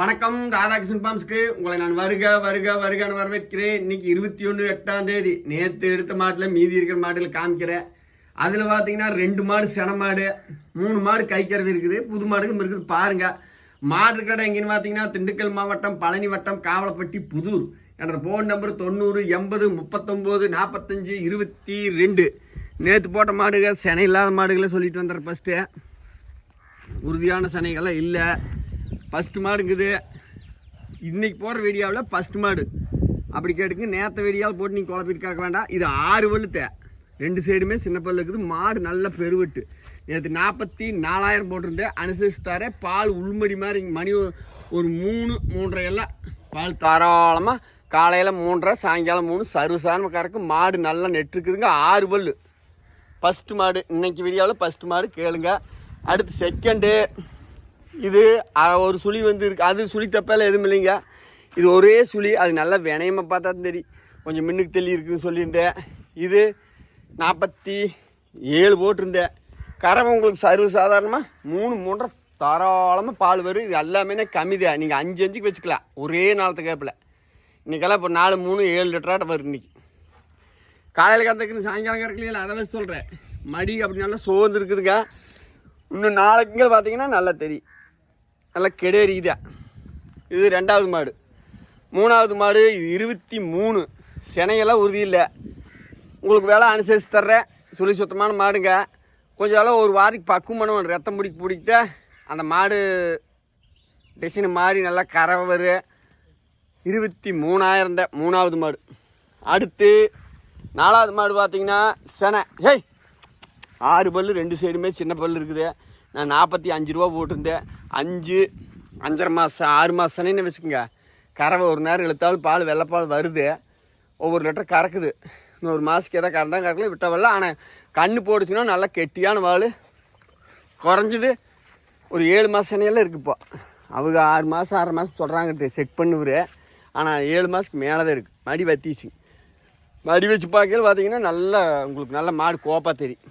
வணக்கம் ராதாகிருஷ்ணன் பாம்ஸ்க்கு. உங்களை நான் வருக வருக வருகன்னு வரவேற்கிறேன். இன்னைக்கு இருபத்தி ஒன்று எட்டாம் தேதி. நேற்று எடுத்த மாட்டில் மீதி இருக்கிற மாட்டில் காமிக்கிறேன். அதில் பார்த்தீங்கன்னா ரெண்டு மாடு சென மாடு மூணு மாடு கைக்கறவி இருக்குது. புது மாடுகளும் இருக்குது பாருங்க. மாடு கடை எங்கேன்னு பார்த்தீங்கன்னா திண்டுக்கல் மாவட்டம் பழனி வட்டம் காவலப்பட்டி புதூர். எனது ஃபோன் நம்பர் தொண்ணூறு எண்பது முப்பத்தொம்போது நாற்பத்தஞ்சு இருபத்தி ரெண்டு. நேற்று போட்ட மாடுகள் செனை இல்லாத மாடுகளை சொல்லிட்டு வந்துடுறேன் ஃபஸ்ட்டு உறுதியான சனைகள்லாம் இல்லை. ஃபஸ்ட்டு மாடுங்குது இன்றைக்கி போகிற வீடியோவில் ஃபஸ்ட்டு மாடு. அப்படி கேட்டுங்க நேற்று வீடியோவில் போட்டு நீங்கள் குழப்பிட்டு கேட்க வேண்டாம். இது ஆறு பல்லுத்த. ரெண்டு சைடுமே சின்ன பல்லு இருக்குது. மாடு நல்ல பெருவெட்டு. நேற்று நாற்பத்தி நாலாயிரம் போட்டிருந்தேன். அனுசரிச்சு தர பால் உள்மடி மாதிரி மணி ஒரு- மூணு மூன்றரை எல்லாம் பால் தாராளமாக காலையில் மூன்றரை சாயங்காலம் மூணு சர்வசாதாரண கறக்கு மாடு நல்லா நெட்டுருக்குதுங்க ஆறு பல்லு. ஃபஸ்ட்டு மாடு. இன்றைக்கி வீடியோவில் ஃபஸ்ட்டு மாடு கேளுங்க. அடுத்து செகண்டு இது ஒரு சுழி வந்து இருக்கு. அது சுழி தப்பால எதுவும் இல்லைங்க. இது ஒரே சுழி. அது நல்லா வினயமாக பார்த்தா தான் தெரியும். கொஞ்சம் மின்னுக்கு தெளி இருக்குதுன்னு சொல்லியிருந்தேன். இது நாற்பத்தி ஏழு போட்டிருந்தேன். கறவை உங்களுக்கு சர்வ சாதாரணமாக மூணு மூன்றரை தாராளமாக பால் வரும். இது எல்லாமே கம்மி தான் நீங்கள் அஞ்சு அஞ்சுக்கு வச்சுக்கலாம். ஒரே நாளத்து கேப்பில் இன்றைக்கெல்லாம் இப்போ நாலு மூணு ஏழு லிட்டராட்ட வரும் இன்னைக்கு. காலையில் கறந்துக்குன்னு சாயங்காலம் கறக்கலையில அதை வச்சு சொல்கிறேன் மடி அப்படி நல்லா சோர்ந்து இருக்குதுங்க. இன்னும் நாளைக்குங்க பார்த்தீங்கன்னா நல்லா தெரியும். நல்லா கெடேரியுதா இது ரெண்டாவது மாடு. மூணாவது மாடு இது இருபத்தி மூணு. சினையெல்லாம் உறுதி இல்லை. உங்களுக்கு வேலை அனுசரித்து தர்றேன். சுழி சுத்தமான மாடுங்க. கொஞ்சம் எல்லாம் ஒரு வாரத்துக்கு பக்குவம் பண்ணுவோம் ரத்தம் பிடிக்க பிடிக்க. அந்த மாடு டிசைன் மாறி நல்லா கரை வரும் இருபத்தி மூணாயிரம் தான் மூணாவது மாடு. அடுத்து நாலாவது மாடு பார்த்தீங்கன்னா செனை. ஹேய்! ஆறு பல்லு ரெண்டு சைடுமே சின்ன பல்லு இருக்குது. நான் நாற்பத்தி அஞ்சு ரூபா போட்டிருந்தேன். அஞ்சு அஞ்சரை மாதம் ஆறு மாதம்னு வச்சுக்கோங்க. கறவை ஒரு நேரம் இழுத்தாலும் பால் வெள்ளைப்பால் வருது. ஒவ்வொரு லிட்டர் கறக்குது. இன்னொரு மாதத்துக்கு எதாவது கறந்தா கறக்கல விட்ட வரல. ஆனால் கண்ணு போடுச்சுன்னா நல்லா கெட்டியான வாள் குறைஞ்சது ஒரு ஏழு மாதம் சனையெல்லாம் இருக்குது அவங்க ஆறு மாதம் ஆறு மாதம் சொல்கிறாங்கட்டு செக் பண்ணுவார். ஆனால் ஏழு மாதத்துக்கு மேலே தான் இருக்குது மடி வத்திச்சு. மடி வச்சு பார்க்கல பார்த்தீங்கன்னா நல்லா உங்களுக்கு நல்ல மாடு கோப்பாக தெரியும்.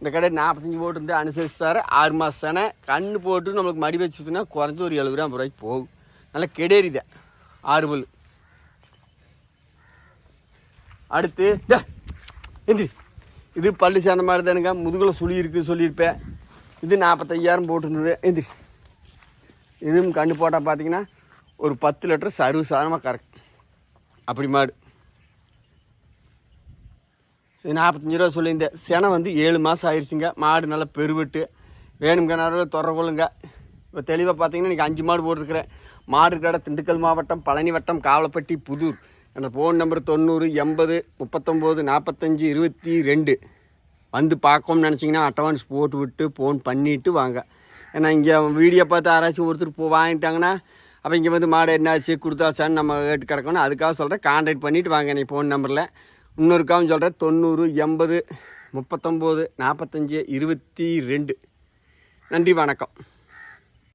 இந்த கடை நாற்பத்தஞ்சு போட்டு இருந்து அனுசரிச்சு தர ஆறு மாதம் தானே. கண்ணு போட்டு நம்மளுக்கு மடி வச்சுதுன்னா குறைஞ்சு ஒரு எழுபது ரூபா ஐம்பது ரூபாய்க்கு போகும். நல்லா கெடேறிதான் ஆறுபல். அடுத்து டே, எந்திரி. இது பல்லு சேர்ந்த மாதிரி தானுங்க. முதுகில் சுழி இருக்குன்னு சொல்லியிருப்பேன். இது நாற்பத்தையாயிரம் போட்டிருந்தது. எந்திரி. இதுவும் கண்டு போட்டால் பார்த்தீங்கன்னா ஒரு பத்து லிட்டர் சர்வ சாதனமாக கறக்கு அப்படி மாடு. இது நாற்பத்தஞ்சு ரூபா சொல்லியிருந்தேன். செனை வந்து ஏழு மாதம் ஆயிடுச்சுங்க மாடு நல்லா பெருவிட்டு. வேணுங்க நேரம் தொடர கொள்ளுங்க இப்போ தெளிவாக பார்த்தீங்கன்னா இன்றைக்கி அஞ்சு மாடு போட்டிருக்கிறேன். மாடு கடை திண்டுக்கல் மாவட்டம் பழனி வட்டம் காவலப்பட்டி புதூர். என்னோடய ஃபோன் நம்பர் தொண்ணூறு எண்பது முப்பத்தொம்போது நாற்பத்தஞ்சு இருபத்தி ரெண்டு. வந்து பார்க்கணும்னு நினச்சிங்கன்னா அட்வான்ஸ் போட்டு விட்டு ஃபோன் பண்ணிவிட்டு வாங்க. ஏன்னா இங்கே வீடியோ பார்த்து யாராச்சும் ஒருத்தர் போ வாங்கிட்டாங்கன்னா அப்போ இங்கே வந்து மாடு என்னாச்சு கொடுத்தாச்சான்னு நம்ம கேட்டு கிடக்கணும். அதுக்காக சொல்கிறேன் கான்டாக்ட் பண்ணிவிட்டு வாங்க நீ ஃபோன் நம்பரில் இன்னொருக்காவும் சொல்கிறேன் தொண்ணூறு எண்பது முப்பத்தொம்போது நாற்பத்தஞ்சு இருபத்தி ரெண்டு. நன்றி வணக்கம்.